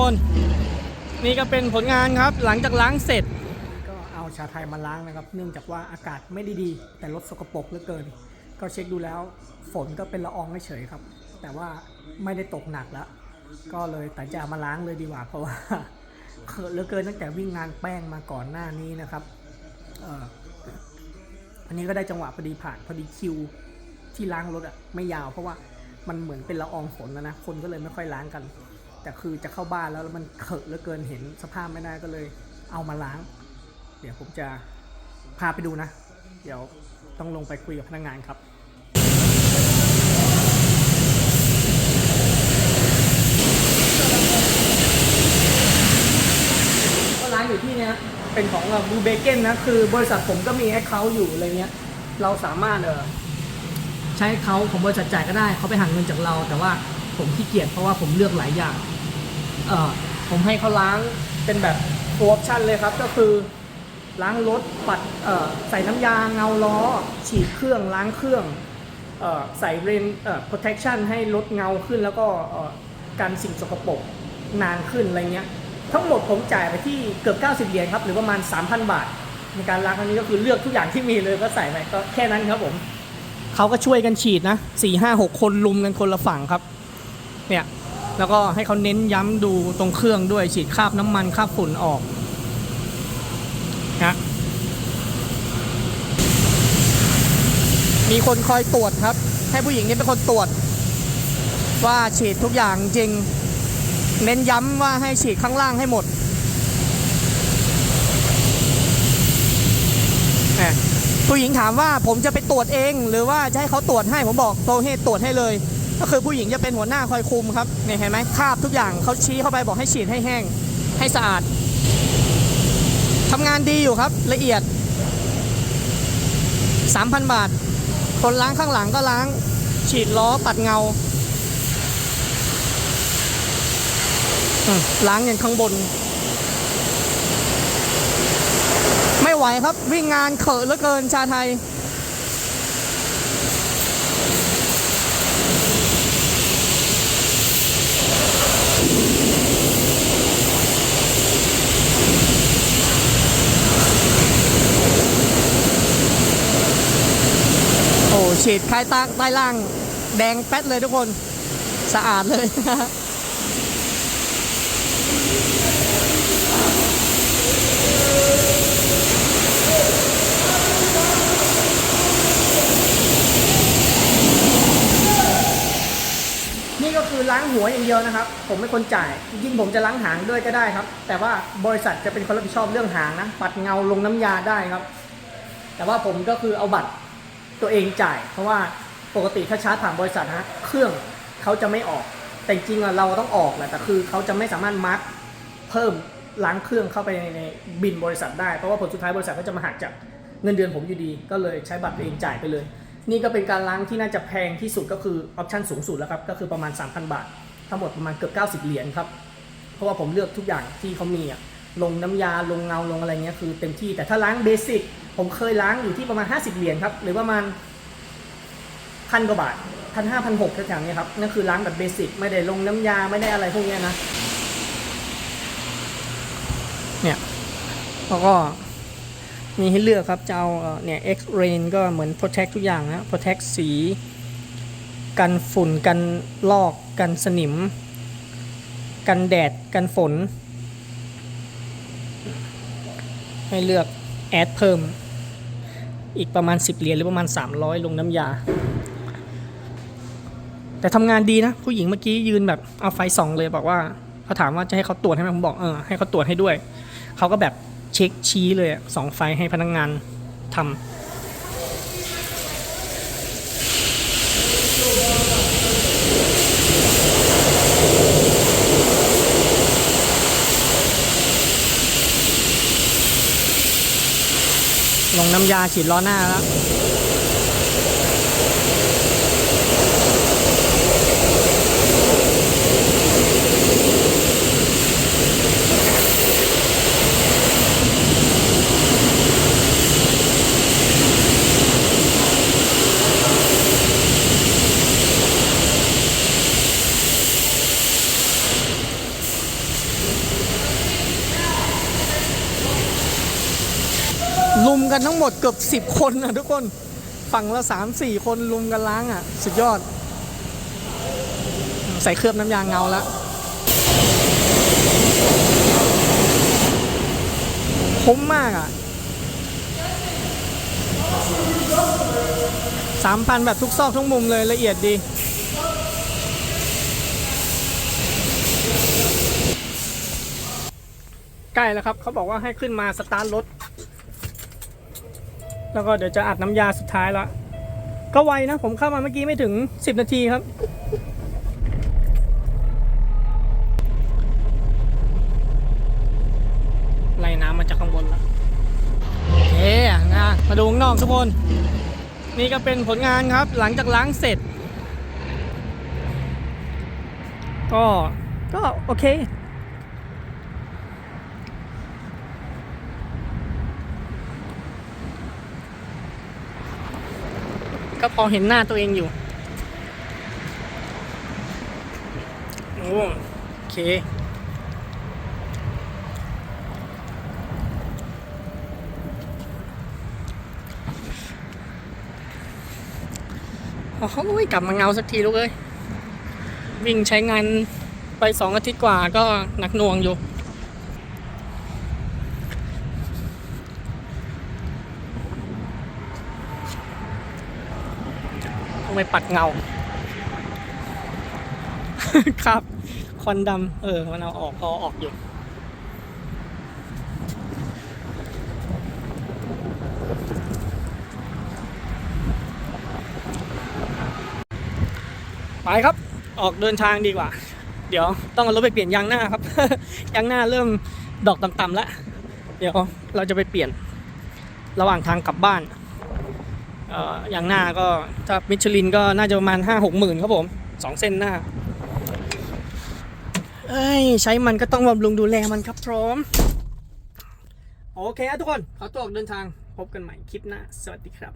คน นี่ก็เป็นผลงานครับหลังจากล้างเสร็จ ก็เอาชาไทยมาล้างนะครับ เนื่องจากว่าอากาศไม่ได้ดี แต่รถสกปรกเหลือเกิน ก็เช็คดูแล้วฝนก็เป็นละอองเฉยครับ แต่ว่าไม่ได้ตกหนักแล้ว ก็เลยแตัดใจเอามาล้างเลยดีกว่า เพราะว่าเขอะเหลือเกินตั้งแต่วิ่งงานแป้งมาก่อนหน้านี้นะครับอันนี้ก็ได้จังหวะพอดีผ่านพอดีคิวที่ล้างรถอะไม่ยาวเพราะว่ามันเหมือนเป็นละอองฝนนะนะ คนก็เลยไม่ค่อยล้างกัน แต่คือจะเข้าบ้านแล้วแล้วมันเขอะเหลือเกินเห็นสภาพไม่ได้ก็เลยเอามาล้าง เดี๋ยวผมจะพาไปดูนะ เดี๋ยวต้องลงไปคุยกับพนักงานครับก็ร้านอยู่ที่เนี้ยเป็นของบูเบเกนนะ คือบริษัทผมก็มีแอคเคาท์อยู่อะไรเงี้ย เราสามารถเออใช้เขาของบริษัทจ่ายก็ได้เขาไปหักเงินจากเราแต่ว่า ผมขี้เกียจเพราะว่าผมเลือกหลายอย่างเออผมให้เขาล้างเป็นแบบโอปชั่นเลยครับ ก็คือล้างรถปัดเออใส่น้ำยาเงาล้อ ฉีดเครื่องล้างเครื่องเออใส่เรนเอ่อ protection ให้รถเงาขึ้นแล้วก็เออกันสิ่งสกปรกนานขึ้นอะไรเงี้ยทั้งหมดผมจ่ายไปที่เกือบ 90 เหรียญครับ หรือประมาณ 3,000 บาท ในการล้างครั้งนี้ก็คือเลือกทุกอย่างที่มีเลยก็ใส่ไปก็แค่นั้นครับผมเขาก็ช่วยกันฉีดนะสี่ห้าหกคนลุมกันคนละฝั่งครับ เนี่ยแล้วก็ให้เขาเน้นย้ำดูตรงเครื่องด้วยฉีดคราบน้ำมันคราบฝุ่นออกนะมีคนคอยตรวจครับ ให้ผู้หญิงนี่เป็นคนตรวจ ว่าฉีดทุกอย่างจริง เน้นย้ำว่าให้ฉีดข้างล่างให้หมดผู้หญิงถามว่าผมจะไปตรวจเอง หรือว่าจะให้เขาตรวจให้ผมบอกโทรให้ตรวจให้เลย ก็คือผู้หญิงจะเป็นหัวหน้าคอยคุมครับเนี่ยเห็นไหมคาบทุกอย่างเขาชี้เข้าไปบอกให้ฉีดให้แห้ง ให้สะอาดทำงานดีอยู่ครับ ละเอียด 3,000 บาท คนล้างข้างหลังก็ล้าง ฉีดล้อปัดเงาล้างยันข้างบน ไม่ไหวครับวิ่งงานเขอะเหลือเกินชาไทย ฉีดคลายตาใต้ล่างแดงแป๊ดเลยทุกคนสะอาดเลยนี่ก็คือล้างหัวอย่างเดียวนะครับ ผมเป็นคนจ่ายจริงผมจะล้างหางด้วยก็ได้ครับ แต่ว่าบริษัทจะเป็นคนรับผิดชอบเรื่องหางนะปัดเงาลงน้ำยาได้ครับ แต่ว่าผมก็คือเอาบัตร ตัวเองจ่าย เพราะว่าปกติถ้าชาร์จผ่านบริษัทนะเครื่องเขาจะไม่ออก แต่จริงๆอะเราต้องออกแหละแต่คือเขาจะไม่สามารถมาร์กเพิ่มล้างเครื่องเข้าไปในบินบริษัทได้ เพราะว่าผลสุดท้ายบริษัทก็จะมาหักจากเงินเดือนผมอยู่ดี ก็เลยใช้บัตรตัวเองจ่ายไปเลย นี่ก็เป็นการล้างที่น่าจะแพงที่สุดก็คือออปชั่นสูงสุดแล้วครับก็คือประมาณ 3,000 บาท ทั้งหมดประมาณเกือบ90 เหรียญครับเพราะว่าผมเลือกทุกอย่างที่เขามีอะลงน้ำยาลงเงาลงอะไรเงี้ยคือเต็มที่แต่ถ้าล้างเบสิก ผมเคยล้างอยู่ที่ประมาณ 50 เหรียญครับ หรือประมาณพันกว่าบาทพันห้าพันหกแถวๆนี้ครับนั่นคือล้างแบบเบสิกไม่ได้ลงน้ำยาไม่ได้อะไรพวกนี้นะ เนี่ยแล้วก็มีให้เลือกครับจะเอาเอ่อเนี่ย X Rain ก็เหมือน protect ทุกอย่างนะ protect สี กันฝุ่น กันลอก กันสนิม กันแดด กันฝน ให้เลือก แอดเพิ่ม อีกประมาณ 10 เหรียญหรือประมาณ 300 ลงน้ำยา แต่ทำงานดีนะ ผู้หญิงเมื่อกี้ยืนแบบเอาไฟส่องเลยบอกว่าเขาถามว่าจะให้เขาตรวจให้ไหมผมบอกเออให้เขาตรวจให้ด้วย เขาก็แบบเช็คชี้เลยสองไฟให้พนักงงานทำ น้ำยาฉีดล้อหน้าแล้ว กันทั้งหมดเกือบสิบคนนะทุกคน ฝั่งละสามสี่คนลุมกันล้างอะ สุดยอด ใส่เคลือบน้ำยางเงาแล้วคุ้มมากอะสามพันแบบทุกซอกทุกมุมเลยละเอียดดีใกล้แล้วครับ เขาบอกว่าให้ขึ้นมาสตาร์ทรถ แล้วก็เดี๋ยวจะอัดน้ำยาสุดท้ายล้วก็ไวนะ ผมเข้ามาเมื่อกี้ไม่ถึง 10 นาทีครับ ไล่น้ำมาจากข้างบนแล้วโอเคนะมาดูข้างนอกทุกคน นี่ก็เป็นผลงานครับ หลังจากล้างเสร็จ ก็ก็โอเค ก็พอเห็นหน้าตัวเองอยู่โอโอเค โอ้ยกลับมาเงาสักทีลูกเอ้ย วิ่งใช้งานไปสองอาทิตย์กว่าก็หนักหน่วงอยู่ ต้อง ไปปัดเงา ครับควันดำเออมันเอาออกพอออกอยู่ไปครับออกเดินทางดีกว่า เดี๋ยวต้องเอารถไปเปลี่ยนยางหน้าครับ ยางหน้าเริ่มดอกต่ำๆแล้ว เดี๋ยวเราจะไปเปลี่ยนระหว่างทางกลับบ้าน อย่างหน้าก็ถ้ามิชลินก็น่าจะประมาณ 5 6หมื่นครับผม 2 เส้นหน้าเอ้ยใช้มันก็ต้องบำรุงดูแลมันครับพร้อม โอเคครับทุกคนขอตัวออกเดินทางพบกันใหม่คลิปหน้า สวัสดีครับ